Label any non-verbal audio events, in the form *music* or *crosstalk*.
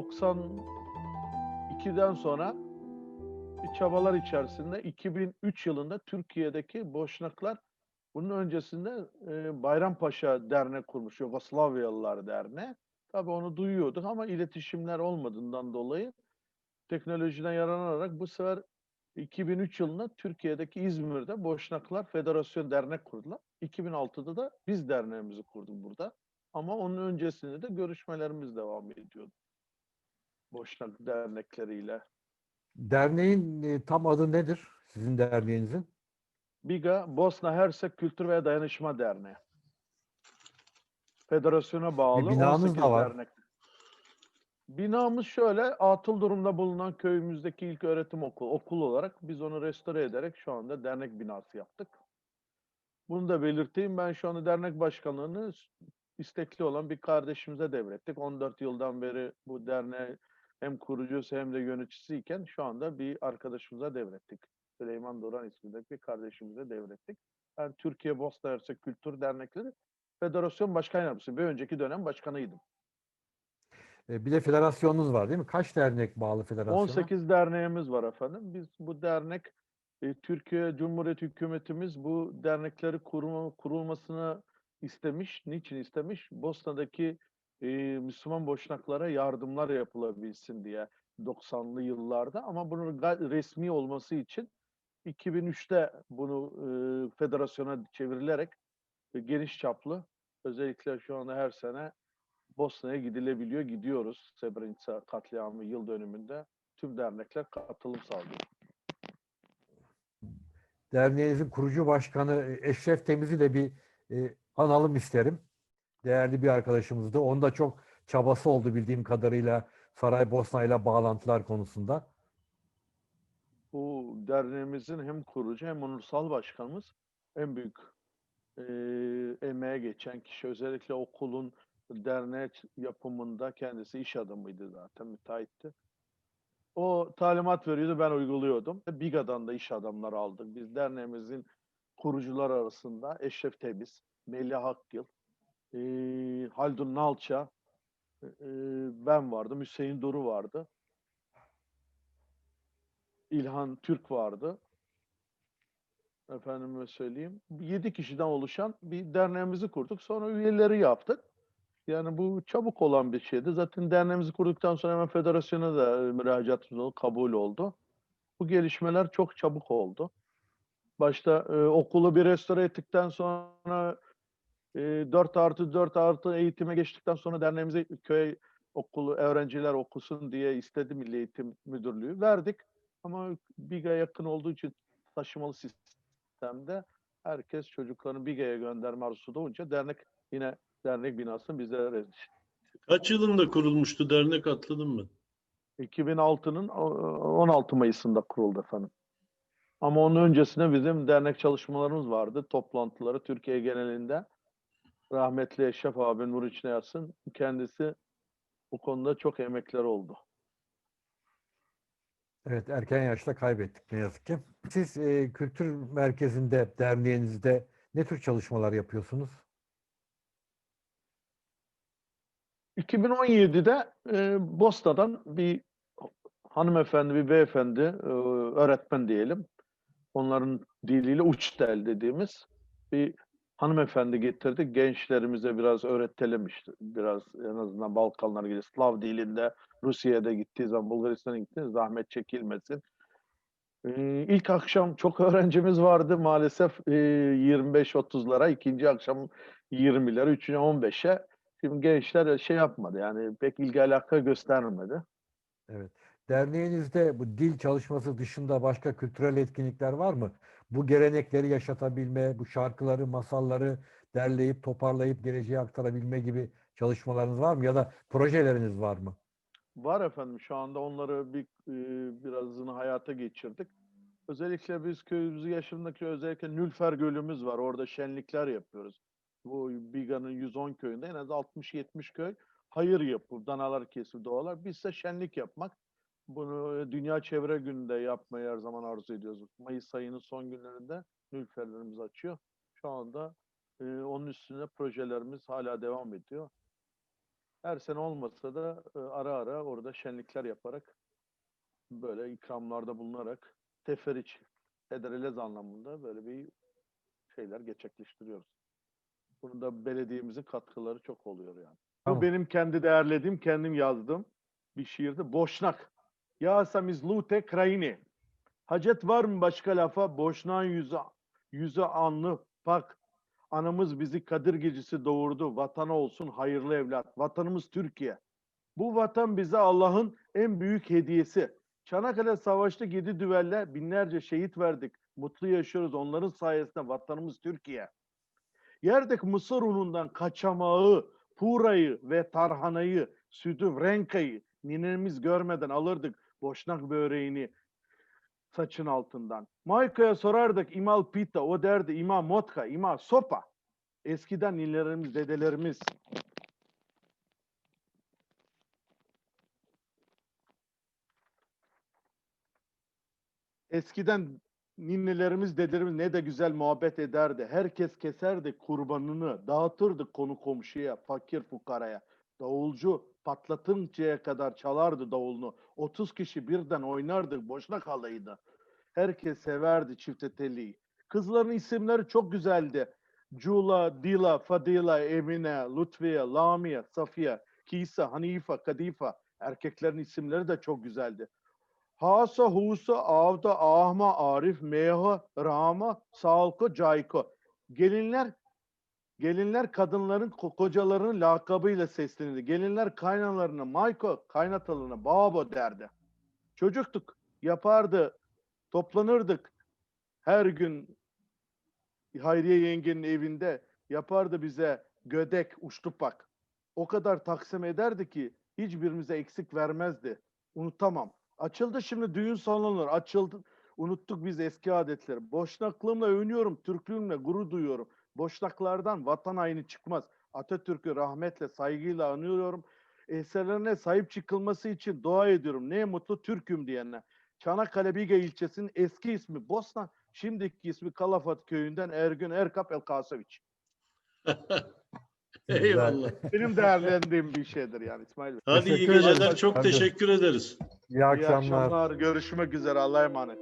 92'den sonra çabalar içerisinde 2003 yılında Türkiye'deki Boşnaklar bunun öncesinde e, Bayrampaşa Dernek kurmuş, Yugoslavyalılar Derneği. Tabii onu duyuyorduk ama iletişimler olmadığından dolayı teknolojiden yararlanarak bu sefer 2003 yılında Türkiye'deki İzmir'de Boşnaklar Federasyon Dernek kurdular. 2006'da da biz derneğimizi kurduk burada. Ama onun öncesinde de görüşmelerimiz devam ediyordu. Boşnak dernekleriyle. Derneğin e, tam adı nedir? Sizin derneğinizin? BİGA Bosna Hersek Kültür ve Dayanışma Derneği. Federasyona bağlı binanız 18 da var. dernek. Binamız şöyle, atıl durumda bulunan köyümüzdeki ilk öğretim okulu, okul olarak biz onu restore ederek şu anda dernek binası yaptık. Bunu da belirteyim. Ben şu anda dernek başkanlığını istekli olan bir kardeşimize devrettik. 14 yıldan beri bu derneğe hem kurucusu hem de yöneticisiyken şu anda bir arkadaşımıza devrettik. Süleyman Duran ismindeki bir kardeşimize devrettik. Ben Türkiye Bosna Hersek Kültür Dernekleri Federasyon Başkan Yardımcısı. Bir önceki dönem başkanıydım. E, Bir de federasyonunuz var değil mi? Kaç dernek bağlı federasyona? 18 derneğimiz var efendim. Biz bu dernek e, Türkiye Cumhuriyeti hükümetimiz bu dernekleri kurma, kurulmasını istemiş. Niçin istemiş? Bosna'daki e, Müslüman boşnaklara yardımlar yapılabilsin diye 90'lı yıllarda ama bunun resmi olması için 2003'te bunu e, federasyona çevrilerek e, geniş çaplı özellikle şu anda her sene Bosna'ya gidilebiliyor. Gidiyoruz Srebrenica katliamı yıl dönümünde. Tüm dernekler katılım sağlıyor. Derneğinizin kurucu başkanı e, Eşref Temiz'i de bir e, analım isterim. Değerli bir arkadaşımızdı. Onda çok çabası oldu bildiğim kadarıyla Saraybosna ile bağlantılar konusunda. Bu derneğimizin hem kurucu hem onursal başkanımız en büyük eee emeğe geçen kişi. Özellikle okulun dernek yapımında kendisi iş adamıydı zaten, müteahhitti. O talimat veriyordu, ben uyguluyordum. BİGA'dan da iş adamları aldık. Biz derneğimizin kurucular arasında Eşref Temiz, Melih Akgül, eee Haldun Nalça, eee, ben vardım, Hüseyin Duru vardı. İlhan Türk vardı. Efendime söyleyeyim. 7 kişiden oluşan bir derneğimizi kurduk. Sonra üyeleri yaptık. Yani bu çabuk olan bir şeydi. Zaten derneğimizi kurduktan sonra hemen federasyona da e, müracaatımız oldu, kabul oldu. Bu gelişmeler çok çabuk oldu. Başta e, okulu bir restore ettikten sonra e, 4 artı 4 artı eğitime geçtikten sonra derneğimize köy okulu öğrenciler okusun diye istedi Milli Eğitim Müdürlüğü. Verdik. Ama BİG'a yakın olduğu için taşımalı sistemde herkes çocuklarını BİG'e gönderme arzusu doğunca dernek yine dernek binasını bize re- Kaç yılında kurulmuştu dernek atladım ben. 2006'nın o- 16 Mayıs'ında kuruldu efendim. Ama onun öncesinde bizim dernek çalışmalarımız vardı. Toplantıları Türkiye genelinde. Rahmetli Eşref abi nur içine yatsın. Kendisi bu konuda çok emekler oldu. Evet erken yaşta kaybettik ne yazık ki. Siz e, kültür merkezinde, derneğinizde ne tür çalışmalar yapıyorsunuz? 2017'de e, Bosna'dan bir hanımefendi, bir beyefendi, e, öğretmen diyelim. Onların diliyle uçtel dediğimiz bir hanımefendi getirdik. Gençlerimize biraz öğretelim işte. Biraz en azından Balkanlar gibi Slav dilinde Rusya'ya da gittiği zaman, Bulgaristan'a gittiği zahmet çekilmesin. E, ilk akşam çok öğrencimiz vardı maalesef e, 25-30'lara, ikinci akşam 20'lere, üçüncü 15'e. Şimdi gençler şey yapmadı yani pek ilgi alaka göstermedi. Evet. Derneğinizde bu dil çalışması dışında başka kültürel etkinlikler var mı? Bu gelenekleri yaşatabilme, bu şarkıları, masalları derleyip toparlayıp geleceğe aktarabilme gibi çalışmalarınız var mı? Ya da projeleriniz var mı? Var efendim şu anda onları bir e, birazını hayata geçirdik. Özellikle biz köyümüzü yaşındaki özellikle Nülfer Gölümüz var. Orada şenlikler yapıyoruz. Bu Biga'nın 110 köyünde en az 60-70 köy hayır yapıyor. Danalar kesip doğalar. Biz ise şenlik yapmak. Bunu e, Dünya Çevre Günü'nde yapmayı her zaman arzu ediyoruz. Mayıs ayının son günlerinde Nülferlerimiz açıyor. Şu anda e, onun üstüne projelerimiz hala devam ediyor. Her sene olmasa da e, ara ara orada şenlikler yaparak böyle ikramlarda bulunarak teferiç, ederelez anlamında böyle bir şeyler gerçekleştiriyoruz. Burada belediyemizin katkıları çok oluyor yani. Tamam. Bu benim kendi değerlediğim, kendim yazdığım bir şiirdi. Boşnak. Ya samiz lute krayini. Hacet var mı başka lafa? Boşnağın yüzü, yüzü anlı, pak. Anamız bizi Kadir gecesi doğurdu. Vatana olsun hayırlı evlat. Vatanımız Türkiye. Bu vatan bize Allah'ın en büyük hediyesi. Çanakkale Savaş'ta yedi düvelle binlerce şehit verdik. Mutlu yaşıyoruz. Onların sayesinde vatanımız Türkiye. Yerdik mısır unundan kaçamağı, purayı ve tarhanayı, sütü, renkayı ninemiz görmeden alırdık boşnak böreğini saçın altından. Mayka'ya sorardık imal pita, o derdi ima motka, ima sopa. Eskiden ninelerimiz, dedelerimiz Eskiden ninnelerimiz, dedelerimiz ne de güzel muhabbet ederdi. Herkes keserdi kurbanını, dağıtırdı konu komşuya, fakir fukaraya. Davulcu patlatıncaya kadar çalardı davulunu. 30 kişi birden oynardı, boşuna kalaydı. Herkes severdi çifteteliği. Kızların isimleri çok güzeldi. Cula, Dila, Fadila, Emine, Lutfiye, Lamia, Safiye, Kisa, Hanifa, Kadifa. Erkeklerin isimleri de çok güzeldi. Hasa, Husa, Avda, Ahma, Arif, Meha, Rama, Salko, Cayko. Gelinler gelinler kadınların ko- kocalarının lakabıyla seslenirdi. Gelinler kaynalarına Mayko, kaynatalarına Babo derdi. Çocuktuk, yapardı, toplanırdık. Her gün Hayriye yengenin evinde yapardı bize gödek, uçtupak. O kadar taksim ederdi ki hiçbirimize eksik vermezdi. Unutamam. Açıldı şimdi düğün salonları. Açıldı. Unuttuk biz eski adetleri. Boşnaklığımla övünüyorum. Türklüğümle gurur duyuyorum. Boşnaklardan vatan haini çıkmaz. Atatürk'ü rahmetle, saygıyla anıyorum. Eserlerine sahip çıkılması için dua ediyorum. Ne mutlu Türk'üm diyenler. Çanakkale Biga ilçesinin eski ismi Bosna, şimdiki ismi Kalafat köyünden Ergün Erkap Elkasoviç. *laughs* Eyvallah. Benim değerlendiğim bir şeydir yani İsmail Bey. Hadi iyi Teşekkür geceler. ederim. Çok Hadi. teşekkür ederiz. İyi İyi akşamlar. akşamlar. Görüşmek üzere. Allah'a emanet.